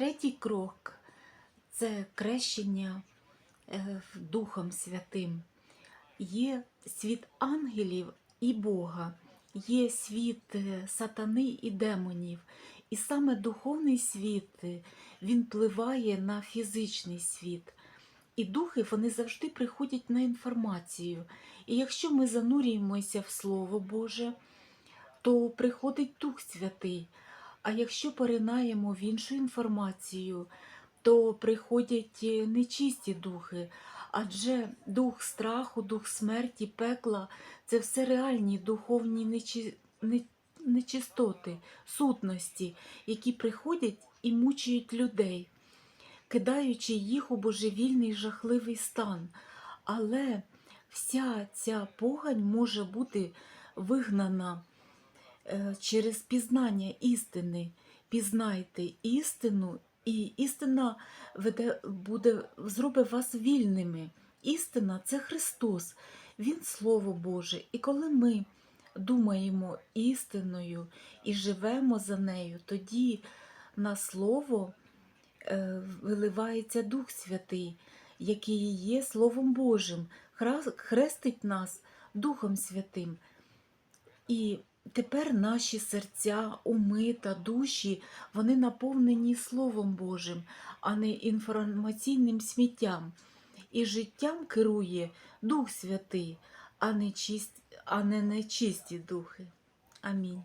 Третій крок це крещення е, Духом Святим. Є світ ангелів і Бога, є світ е, сатани і демонів. І саме духовний світ е, він впливає на фізичний світ. І духи вони завжди приходять на інформацію. І якщо ми занурюємося в Слово Боже, то приходить Дух Святий. А якщо поринаємо в іншу інформацію, то приходять е, нечисті духи. Адже дух страху, дух смерті, пекла це все реальні духовні нечи... не- нечистоти, сутності, які приходять і мучують людей, кидаючи їх у божевільний жахливий стан. Але вся ця погань може бути вигнана через пізнання істини. Пізнайте істину, і істина веде, буде, зробить вас вільними. Істина це Христос, Він Слово Боже. І коли ми думаємо істиною і живемо за нею, тоді на Слово е, виливається Дух Святий, який є Словом Божим, хрестить нас Духом Святим. І тепер наші серця, уми та душі, вони наповнені Словом Божим, а не інформаційним сміттям. І життям керує Дух Святий, а не, чист... а не нечисті духи. Амінь.